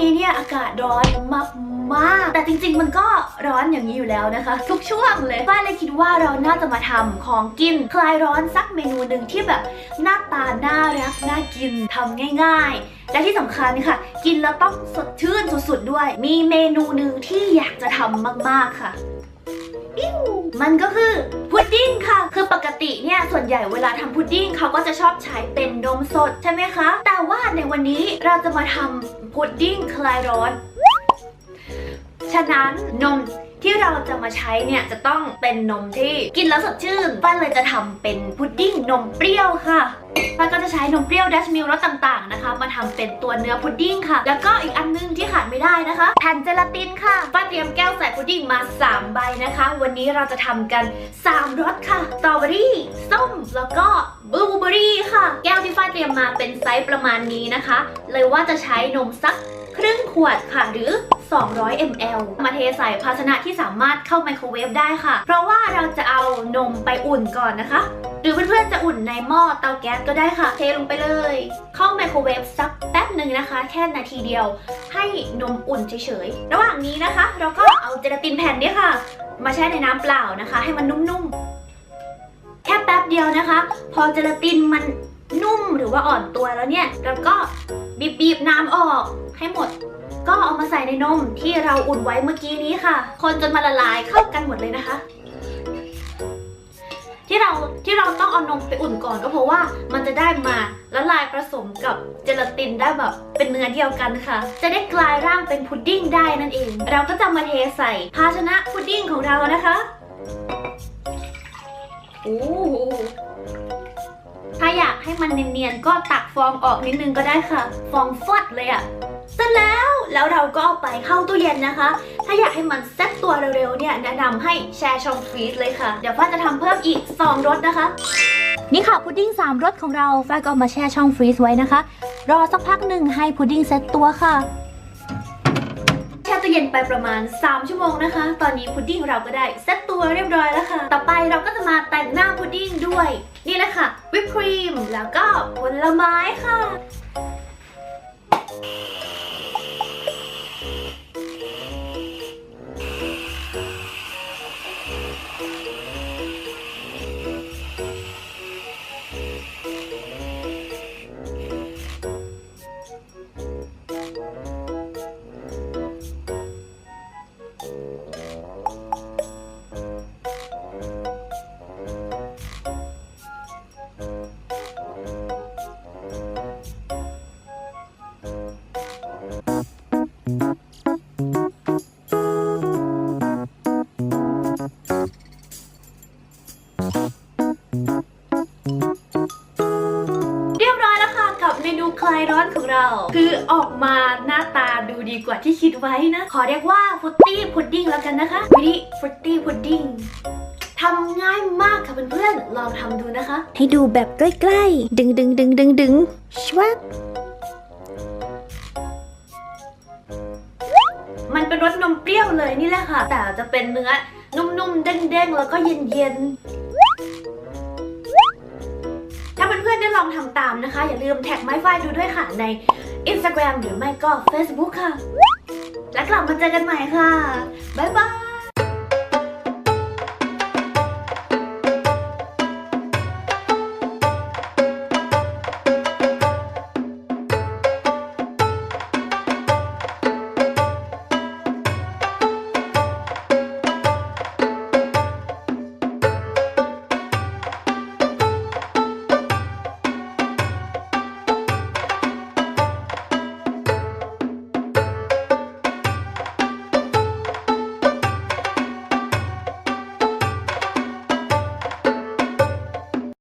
นี้เนี่ยอากาศร้อนมากมาก แต่จริงๆ มันก็ร้อนอย่างนี้อยู่แล้วนะคะ ทุกช่วงเลยฝ้าเลยคิดว่าเราน่าจะมาทำของกิน คลายร้อนสักเมนูหนึ่งที่แบบหน้าตาน่ารักน่ากินทำง่าย ๆและที่สำคัญค่ะ กินแล้วต้องสดชื่นสุดๆด้วย มีเมนูหนึ่งที่อยากจะทำมากๆค่ะ มันก็คือพุดดิ้งค่ะ คือปกติเนี่ยส่วนใหญ่เวลาทำพุดดิ้งเขาก็จะชอบใช้เป็นนมสดใช่ไหมคะ แต่ว่าในวันนี้เราจะมาทำพุดดิ้งคลายร้อน ฉะนั้นนม ที่เราจะมาใช้เนี่ยจะต้องเป็นนมที่กินแล้วสดชื่นป้าเลยจะทำเป็นพุดดิ้งนมเปรี้ยวค่ะป้าก็จะใช้นมเปรี้ยวดัชมิลรสต่างๆนะคะ มาทำเป็นตัวเนื้อพุดดิ้งค่ะ แล้วก็อีกอันนึงที่ขาดไม่ได้นะคะ แผ่นเจลาตินค่ะป้าเตรียมแก้วใส่พุดดิ้งมา 3 ใบนะคะ วันนี้เราจะทำกัน 3รสค่ะสตรอเบอรี่ส้มแล้วก็บลูเบอรี่ค่ะ แก้วที่ฟ้าเตรียมมาเป็นไซส์ประมาณนี้นะคะ เลยว่าจะใช้นมสัก ครึ่งขวดค่ะหรือ 200 ml มาเทใส่ภาชนะที่สามารถเข้าไมโครเวฟได้ค่ะ เพราะว่าเราจะเอานมไปอุ่นก่อนนะคะ หรือเพื่อนๆจะอุ่นในหม้อเตาแก๊สก็ได้ค่ะ เทลงไปเลย เข้าไมโครเวฟสักแป๊บหนึ่งนะคะ แค่นาทีเดียว ให้นมอุ่นเฉยๆ ระหว่างนี้นะคะ เราก็เอาเจลาตินแผ่นเนี้ค่ะ มาแช่ในน้ำเปล่านะคะ ให้มันนุ่มๆ แค่แป๊บเดียวนะคะ พอเจลาตินมันนุ่มหรือว่าอ่อนตัวแล้วเนี่ยเราก็บีบๆน้ำออก ให้หมด ก็เอามาใส่ในนมที่เราอุ่นไว้เมื่อกี้นี้ค่ะ คนจนมาละลายเข้ากันหมดเลยนะคะ ที่เราที่เราต้องเอานมไปอุ่นก่อนก็เพราะว่ามันจะได้มาละลายผสมกับเจลาตินได้แบบเป็นเนื้อเดียวกันค่ะ จะได้กลายร่างเป็นพุดดิ้งได้นั่นเอง เราก็จะมาเทใส่ภาชนะพุดดิ้งของเรานะคะโอ้ถ้าอยากให้มันเนียนๆก็ตักฟองออกนิดนึงก็ได้ค่ะ ฟองฟอดเลยอะ เสร็จแล้วแล้วเราก็เอาไปเข้าตู้เย็นนะคะ ถ้าอยากให้มันเซ็ตตัวเร็วๆเนี่ยแนะนำให้แช่ช่องฟรีซเลยค่ะ เดี๋ยวฟ้าจะทำเพิ่มอีก 2รสนะคะ นี่ค่ะพุดดิ้ง3รสของเราฟ้าก็เอามาแช่ช่องฟรีซไว้นะคะ รอสักพักหนึ่งให้พุดดิ้งเซ็ตตัวค่ะแช่ตู้เย็นไปประมาณ 3 ชั่วโมงนะคะ ตอนนี้พุดดิ้งเราก็ได้เซ็ตตัวเรียบร้อยแล้วค่ะ ต่อไปเราก็จะมาแต่งหน้าพุดดิ้งด้วย นี่แหละค่ะ วิปครีม แล้วก็ผลไม้ค่ะ เมนูคลายร้อนของเรา คือออกมาหน้าตาดูดีกว่าที่คิดไว้นะ ขอเรียกว่าฟรุตตี้พุดดิ้งแล้วกันนะคะวิธีฟรุตตี้พุดดิ้งทำง่ายมากค่ะเพื่อนๆลองทำดูนะคะ ให้ดูแบบใกล้ๆ ดึงดึงดึงดึงดึงชวับมันเป็นรสนมเปรี้ยวเลยนี่แหละค่ะ แต่จะเป็นเนื้อนุ่มๆ เด้งๆ แล้วก็เย็น พื่อนๆได้ลองทำตามนะคะ อย่าลืมแท็กไม้ไฟดูด้วยค่ะใน Instagram หรือไม่ก็ Facebook ค่ะ และกลับมาเจอกันใหม่ค่ะ บ๊ายบาย